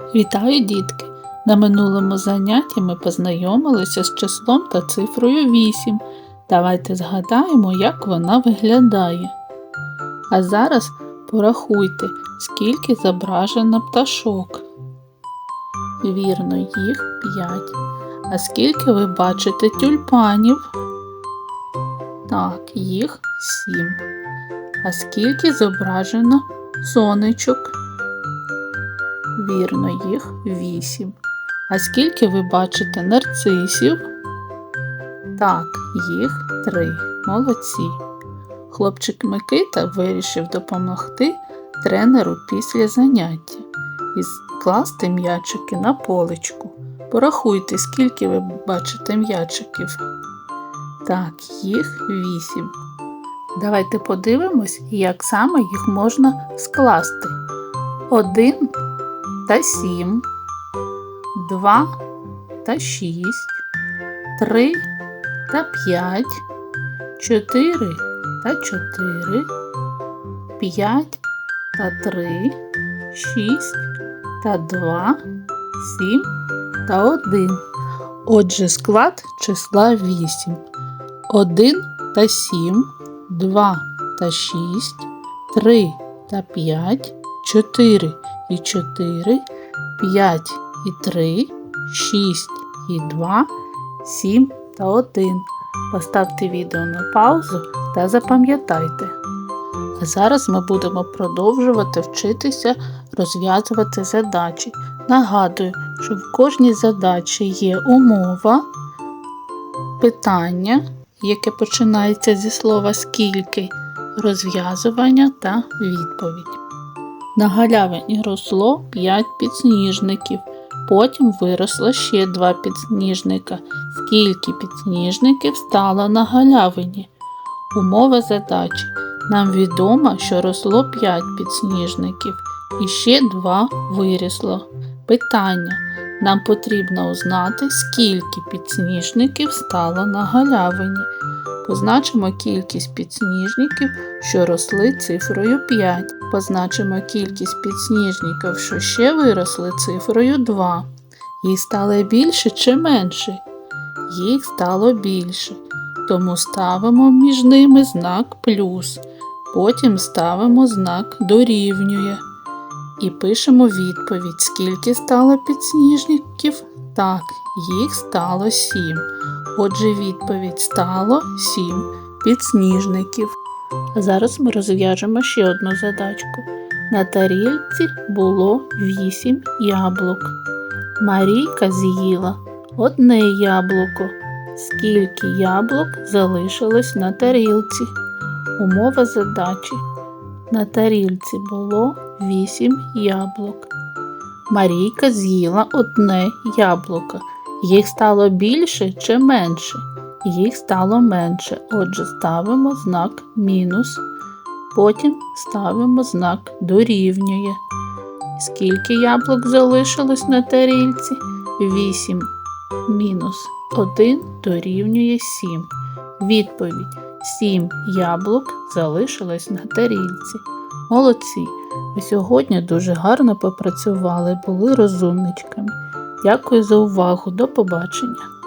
Вітаю, дітки! На минулому занятті ми познайомилися з числом та цифрою 8. Давайте згадаємо, як вона виглядає. А зараз порахуйте, скільки зображено пташок. Вірно, їх 5. А скільки ви бачите тюльпанів? Так, їх 7. А скільки зображено сонечок? Вірно, їх вісім. А скільки ви бачите нарцисів? Так, їх три. Молодці. Хлопчик Микита вирішив допомогти тренеру після заняття і скласти м'ячики на поличку. Порахуйте, скільки ви бачите м'ячиків. Так, їх вісім. Давайте подивимось, як саме їх можна скласти. Один та сім, два та шість, три та п'ять, чотири та чотири, п'ять та три, шість та два, сім та один. Отже, склад числа вісім. Один та сім, два та шість, три та п'ять, чотири і 4, 5 і 3, 6 і 2, 7 та 1. Поставте відео на паузу та запам'ятайте. А зараз ми будемо продовжувати вчитися розв'язувати задачі. Нагадую, що в кожній задачі є умова, питання, яке починається зі слова скільки, розв'язування та відповідь. На галявині росло 5 підсніжників. Потім виросло ще два підсніжника. Скільки підсніжників стало на галявині? Умова задачі. Нам відомо, що росло 5 підсніжників і ще 2 вирісло. Питання. Нам потрібно узнати, скільки підсніжників стало на галявині. Позначимо кількість підсніжників, що росли цифрою 5. Позначимо кількість підсніжників, що ще виросли цифрою 2. Їх стало більше чи менше? Їх стало більше. Тому ставимо між ними знак плюс. Потім ставимо знак дорівнює. І пишемо відповідь, скільки стало підсніжників. Так, їх стало 7. Отже, відповідь стало 7 підсніжників. Зараз ми розв'яжемо ще одну задачку. На тарілці було 8 яблук. Марійка з'їла одне яблуко. Скільки яблук залишилось на тарілці? Умова задачі. На тарілці було 8 яблук. Марійка з'їла одне яблуко. Їх стало більше чи менше? Їх стало менше. Отже, ставимо знак мінус. Потім ставимо знак дорівнює. Скільки яблук залишилось на тарільці? 8 мінус 1 дорівнює 7. Відповідь: 7 яблук залишилось на тарільці. Молодці! Ви сьогодні дуже гарно попрацювали, були розумничками. Дякую за увагу. До побачення!